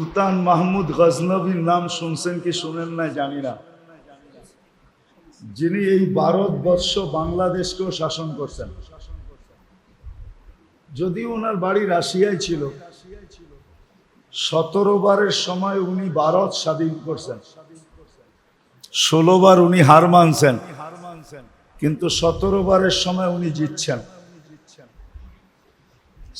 সুলতান মাহমুদ গজনবীর নাম শুনছেন কি শুনেন না জানি না। যিনি এই ভারতবর্ষ বাংলাদেশকেও শাসন করছেন। যদিও ওনার বাড়ি রাশিয়ায় ছিল, সতেরো বারের সময় উনি ভারত স্বাধীন করছেন। ষোলো বার উনি হার মানছেন, কিন্তু সতেরো বারের সময় উনি জিতছেন।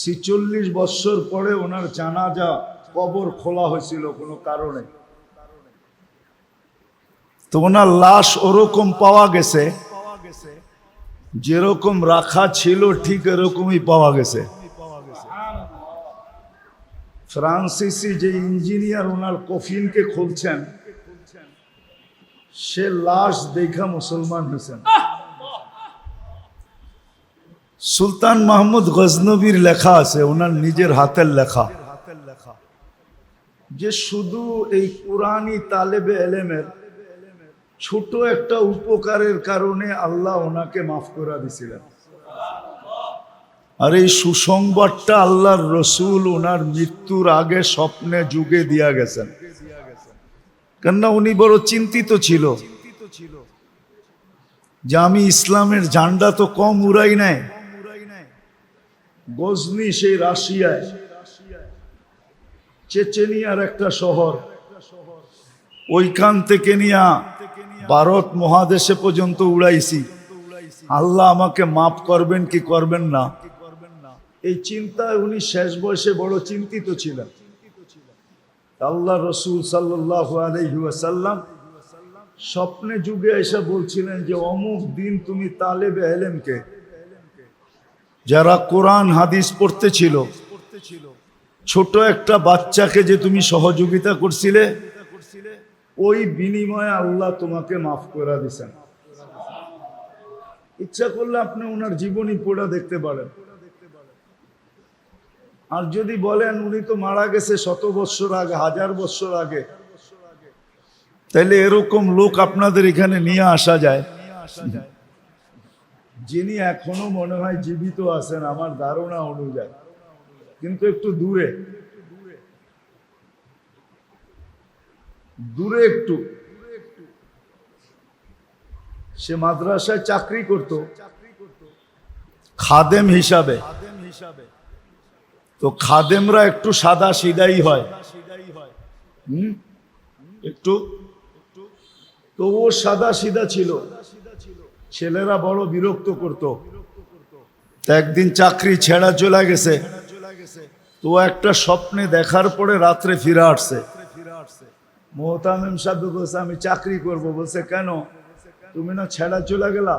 ছিচল্লিশ বছর পরে ওনার জানাজা কবর খোলা হয়েছিল কোনো কারণে। তো ওনার লাশ ওরকম পাওয়া গেছে, যেরকম রাখা ছিল ঠিক এরকমই পাওয়া গেছে। ফ্রান্সিসি যে ইঞ্জিনিয়ার ওনার কফিনকে খুলছেন, সে লাশ দেখা মুসলমান হয়েছেন। সুলতান মাহমুদ গজনবীর লেখা আছে, ওনার নিজের হাতের লেখা। যে শুধু এই কোরআনি তালেবে এলেমের, ছোট একটা উপকারের কারণে আল্লাহ ওনাকে মাফ করে দিছিলেন আর এই সুসংবাদটা আল্লাহর রসুল ওনার মৃত্যুর আগে স্বপ্নে যুগে দিয়া গেছেন। কেননা উনি বড় চিন্তিত ছিল যে আমি ইসলামের ঝান্ডা তো কম উড়াই নাই। গজনি সেই রাশিয়ায় চেচেনিয়ার একটা শহর। ওইখান থেকে নিয়া ভারত মহাদেশে পর্যন্ত উড়াইছি। আল্লাহ আমাকে মাফ করবেন কি করবেন না। এই চিন্তায় উনি শেষ বয়সে বড় চিন্তিত ছিলেন। আল্লাহ রসুল সাল্লাহ স্বপ্নে যুগে এসে বলছিলেন যে, অমুক দিন তুমি তালেবে এলেমকে, যারা কোরআন, হাদিস পড়তে ছিল ছোট একটা বাচ্চাকে যে তুমি সহযোগিতা করছিলে, ওই বিনিময়ে আল্লাহ তোমাকে মাফ করে দিছেন। ইচ্ছা করলে আপনি ওনার জীবনী পড়া দেখতে পারেন। আর যদি বলেন উনি তো মারা গেছে শত বৎসর আগে, হাজার বৎসর আগে, তাইলে এরকম লোক আপনাদের এখানে নিয়ে আসা যায়। যিনি এখনও মনে হয় জীবিত আছেন, আমার ধারণা অনুযায়ী। কিন্তু একটু দূরে। দূরে একটু। সে মাদ্রাসায় চাকরি করত। খাদেম হিসাবে। তো খাদেমরা একটু সাদা সিদাই হয়। একটু। তো ও সাদা সিধা ছিল। ছেলেরা বড় বিরক্ত করত। একদিন চাকরি ছেড়া চলে গেছে। তো একটা স্বপ্নে দেখার পরে রাত্রে ফিরে আসছে। মোহতামিম সাহেব বলছে, আমি চাকরি করব। বলছে, কেন? তুমি না ছেড়া চলে গেলা?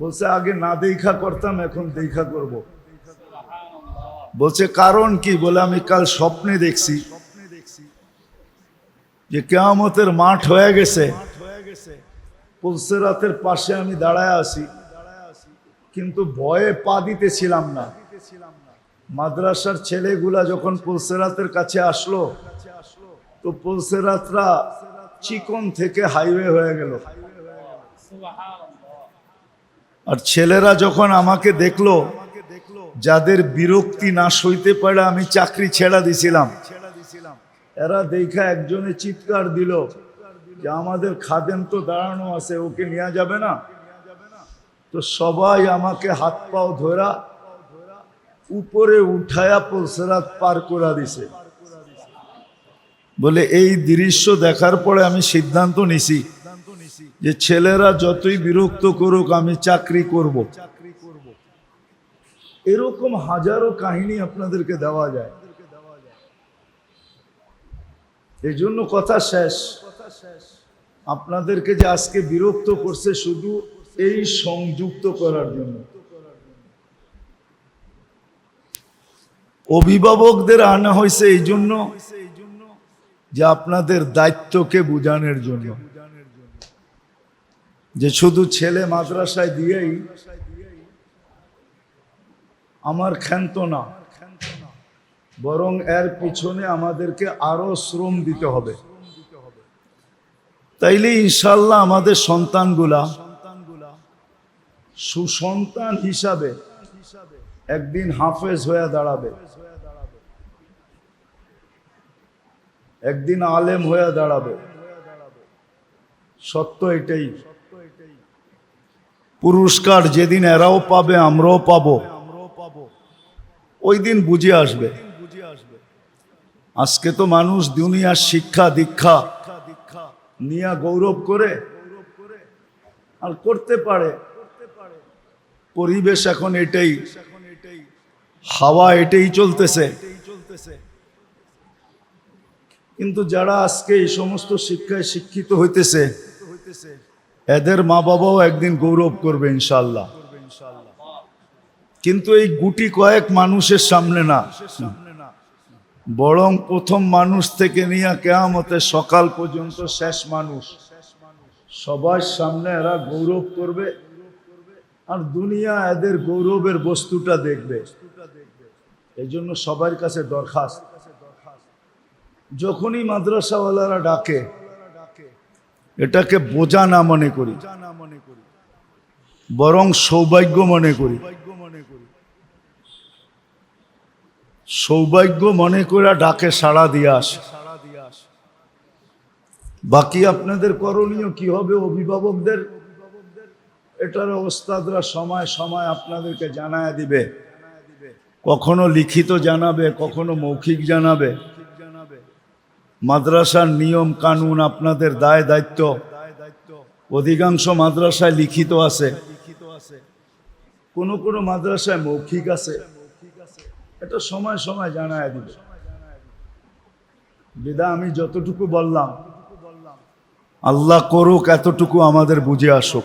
বলছে, আগে না দেখা করতাম, এখন দেখা করব। বলছে, কারণ কি? বলে, আমি কাল স্বপ্নে দেখছি যে কেয়ামতের মাঠ হয়ে গেছে। পুলসেরাতের পাশে আমি দাঁড়ায় আছি, কিন্তু ভয়ে পা দিতেছিলাম না। মাদ্রাসার ছেলেগুলা যখন পুলসেরাতের কাছে আসলো, তো পুলসেরাতরা চিকন থেকে হাইওয়ে হয়ে গেল। আর ছেলেরা যখন আমাকে দেখল, যাদের বিরক্তি না সইতে পারে আমি চাকরি ছেড়া দিছিলাম। এরা দেখা একজনে চিৎকার দিল যে, আমাদের খাদেম তো দাঁড়ানো আছে, ওকে নেওয়া যাবে না? তো সবাই আমাকে হাত পাও ধরা উপরে উঠায়া পলসেরাত পার করা দিছে। বলে, এই দৃশ্য দেখার পরে আমি সিদ্ধান্ত নিছি যে ছেলেরা যতই বিরক্ত করুক, আমি চাকরি করব। এরকম হাজারো কাহিনী আপনাদেরকে দেওয়া যায়। এই জন্য কথা শেষ। আপনাদেরকে যে আজকে বিরক্ত করছে, শুধু এই সংযুক্ত করার জন্য। অভিভাবকদের আনা হয়েছে এই জন্য যে আপনাদের দায়িত্বকে বুঝানোর জন্য। যে শুধু ছেলে মাদ্রাসায় দিয়েই আমার ক্ষান্ত না, বরং এর পিছনে আমাদেরকে আরও শ্রম দিতে হবে। তাইলে ইনশাল্লাহ আমাদের সন্তানগুলা সুসন্তান হিসাবে একদিন হাফেজ হয়ে দাঁড়াবে। একদিন আলেম হয়ে দাঁড়াবে। সত্য এটাই। পুরস্কার যেদিন এরাও পাবে, আমরাও পাবো। ওই দিন বুঝে আসবে। আজকে তো মানুষ দুনিয়ার শিক্ষা, দীক্ষা নিয়ে গৌরব করে আর করতে পারে। পরিবেশ এখন এটাই। হাওয়া এটাই চলতেছে। কিন্তু যারা আজকে এই সমস্ত শিক্ষায় শিক্ষিত হইতেছে, এদের মা বাবাও একদিন গৌরব করবে ইনশাল্লাহ কিন্তু এই গুটি কয়েক মানুষের সামনে না। বরং প্রথম মানুষ থেকে নিয়ে কেয়ামতের সকাল পর্যন্ত শেষ মানুষ। সবার সামনে এরা গৌরব করবে। আর দুনিয়া এদের গৌরবের বস্তুটা দেখবে। এই জন্য সবার কাছে দরখাস্ত। যখনই মাদ্রাসাওয়ালারা ডাকে, এটাকে বোঝা না মনে করি, বরং সৌভাগ্য মনে করি। সৌভাগ্য মনে করে ডাকে, সাড়া দিয়ে আসে। বাকি আপনাদের করণীয় কি হবে, অভিভাবকদের এটার ওস্তাদরা সময় সময় আপনাদেরকে জানায় দিবে। কখনো লিখিত জানাবে, কখনো মৌখিক জানাবে। মাদ্রাসার নিয়ম, কানুন আপনাদের দায় দায়িত্ব। অধিকাংশ মাদ্রাসায় লিখিত আছে। কোন কোনো মাদ্রাসায় মৌখিক আছে। এটা সময় সময় জানায় দিবে। বিদা, আমি যতটুকু বললাম, আল্লাহ করুক এতটুকু আমাদের বুঝে আসুক।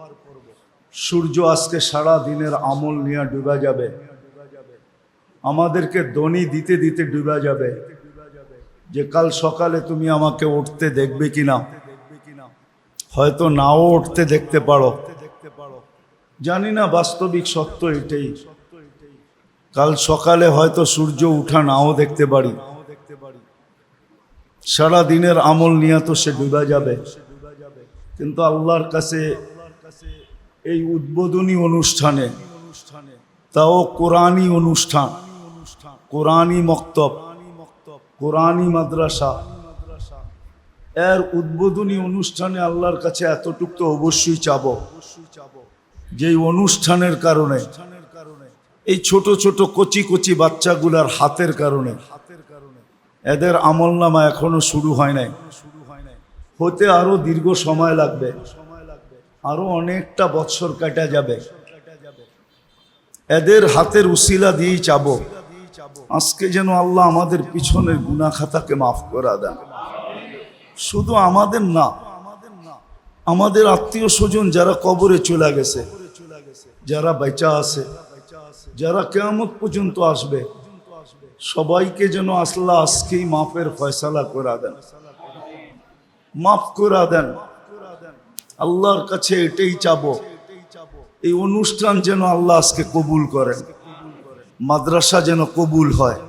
সূর্য আজকে সারা দিনের আমল নিয়ে ডুবা যাবে। আমাদেরকে দনি দিতে দিতে ডুবা যাবে। যে কাল সকালে তুমি আমাকে উঠতে দেখবে কিনা, হয়তো নাও উঠতে দেখতে পারো। জানি না, বাস্তবিক সত্য এটাই। কাল সকালে হয়তো সূর্য উঠা নাও দেখতে পারি। সারা দিনের আমল নিয়ে তো সে ডুবা যাবে। কিন্তু আল্লাহর কাছে এই উদ্বোধনী অনুষ্ঠানে। তাও কোরআনী অনুষ্ঠান। কোরআনী মক্তব। কোরআনী মাদ্রাসা। এর উদ্বোধনী অনুষ্ঠানে আল্লাহর কাছে এতটুক তো অবশ্যই চাব যে অনুষ্ঠানের কারণে। এই ছোট ছোট কচি কচি বাচ্চাগুলার হাতের কারণে। এদের আমল নামা এখনও শুরু হয় নাই। হতে আরও দীর্ঘ সময় লাগবে। আরও অনেকটা বৎসর কাটা যাবে। এদের হাতের উসিলা দিয়েই চাব। আজকে যেন আল্লাহ আমাদের পিছনের গুনা খাতাকে মাফ করা দেন। শুধু আমাদের না, আমাদের আত্মীয় স্বজন যারা কবরে চলে গেছে, যারা বেচা আছে, যারা কেমন পর্যন্ত আসবে, সবাইকে যেন আসলা আজকেই মাফের ফয়সালা করা দেন। মাফ করা দেন। আল্লাহর কাছে এটাই চাবো। এই অনুষ্ঠান যেন আল্লাহ আজকে কবুল করেন। মাদ্রাসা যেন কবুল হয়।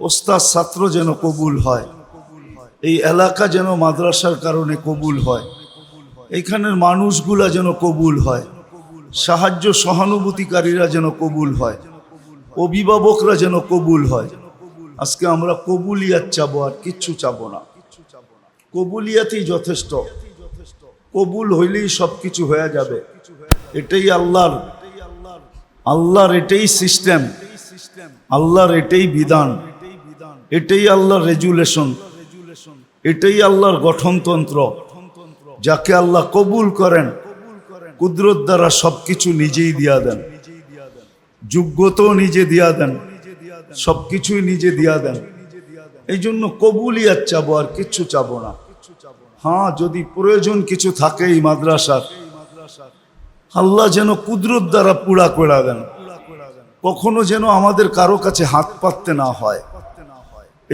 ওস্তাদ, ছাত্র যেন কবুল হয়। এই এলাকা যেন মাদ্রাসার কারণে কবুল হয়। এখানের মানুষগুলা যেন কবুল হয়। সাহায্য সহানুভূতিকারীরা যেন কবুল হয়। অভিভাবকরা যেন কবুল হয়। আজকে আমরা কবুলিয়াত চাবো আর কিচ্ছু চাবো না। কবুলিয়াতেই যথেষ্ট। কবুল হইলেই সব কিছু হয়ে যাবে। এটাই আল্লাহর আল্লাহর এটাই সিস্টেম আল্লাহর এটাই বিধান, এটাই আল্লাহর রেজুলেশন এটাই আল্লাহর গঠনতন্ত্র। যাকে আল্লাহ কবুল করেন, কুদরত দ্বারা সবকিছু নিজেই দিয়া দেন। যোগ্যতাও নিজে দিয়া দেন সবকিছুই নিজে দিয়া দেন। এই জন্য কবুলিয়াত চাবো, আর কিচ্ছু চাবো না। হ্যাঁ যদি প্রয়োজন কিছু থাকে এই মাদ্রাসার, আল্লাহ যেন কুদরত দ্বারা পুরা করে দেন। কখনো যেন আমাদের কারও কাছে হাত পাততে না হয়।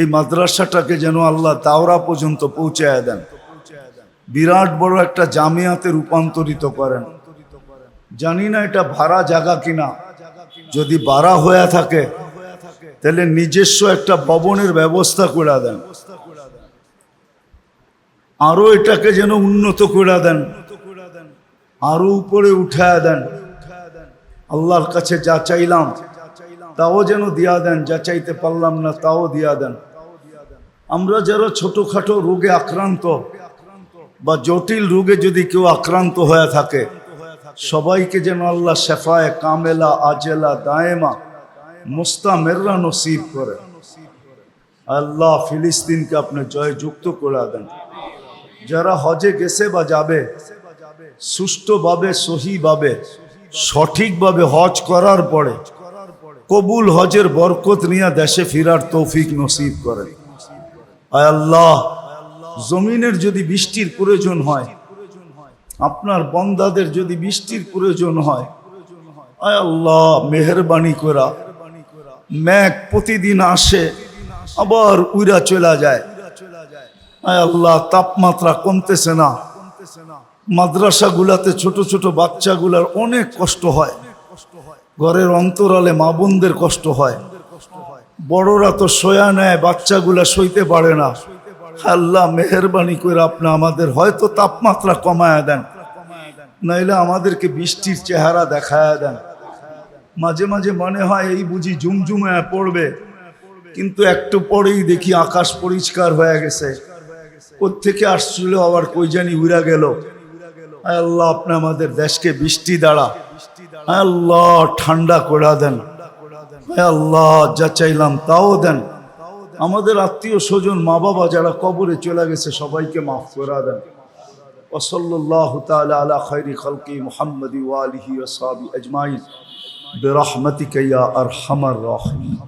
এই মাদ্রাসাটাকে যেন আল্লাহ দাওরা পর্যন্ত পৌঁছায় দেন। বিরাট বড় একটা জামিয়াতে রূপান্তরিত করেন। জানি না এটা ভাড়া জায়গা কিনা। যদি ভাড়া হয়ে থাকে, তাহলে নিজস্ব একটা ভবনের ব্যবস্থা করে দেন। আরও এটাকে যেন উন্নত করে দেন, আরও উপরে উঠায় দেন। আল্লাহর কাছে যা চাইলাম, তাও যেন দিয়া দেন, যা চাইতে পারলাম না, তাও দিয়া দেন। আমরা যারা ছোটখাটো রোগে আক্রান্ত বা জটিল রোগে যদি কেউ আক্রান্ত হয়ে থাকে, সবাইকে যেন আল্লাহ শেফায় কামেলা, আজেলা, দায়েমা, মুস্তামেররা নসিব করে। আল্লাহ ফিলিস্তিনকে আপনি জয়যুক্ত করে দেন। যারা হজে গেছে বা যাবে, সুষ্ঠুভাবে, সহিভাবে, সঠিকভাবে হজ করার পরে কবুল হজের বরকত নিয়ে দেশে ফিরার তৌফিক নসিব করেন। আয় আল্লাহ, জমিনের যদি বৃষ্টির প্রয়োজন হয়, আপনার বন্দাদের যদি বৃষ্টির প্রয়োজন হয়, আয় আল্লাহ, মেহরবানি করা ম্যাঘ প্রতিদিন আসে, আবার উইরা চলে যায়। আল্লাহ, তাপমাত্রা কমতেছে না। মাদ্রাসাগুলাতে ছোট ছোট বাচ্চাগুলার অনেক কষ্ট হয়। ঘরের অন্তরালে মা বোনদের কষ্ট হয়। বড়রা তো সয়া নেয়, বাচ্চাগুলা সইতে পারে না। আল্লাহ, মেহরবানি করে আপনি আমাদের হয়তো তাপমাত্রা কমায় দেন। নাইলে আমাদেরকে বৃষ্টির চেহারা দেখায় দেন। মাঝে মাঝে মনে হয় এই বুঝি ঝুমঝুমে পড়বে। কিন্তু একটু পরেই দেখি আকাশ পরিষ্কার হয়ে গেছে। কোথেকে আসছিল আবার কই জানি উড়া গেল আয় আল্লাহ আপনি আমাদের দেশকে বৃষ্টি দ্বারা আয় আল্লাহ ঠান্ডা করে দেন আয় আল্লাহ যা চাইলাম তাও দেন আমাদের আত্মীয় স্বজন মা বাবা যারা কবরে চলে গেছে সবাইকে মাফ করে দেন ওসল্লাহ তাআলা আলা খাইরি খালকি মুহাম্মদি ওয়ালিহি ওয়াসাবি আজমাইন برحمتك يا ارحم الراحمين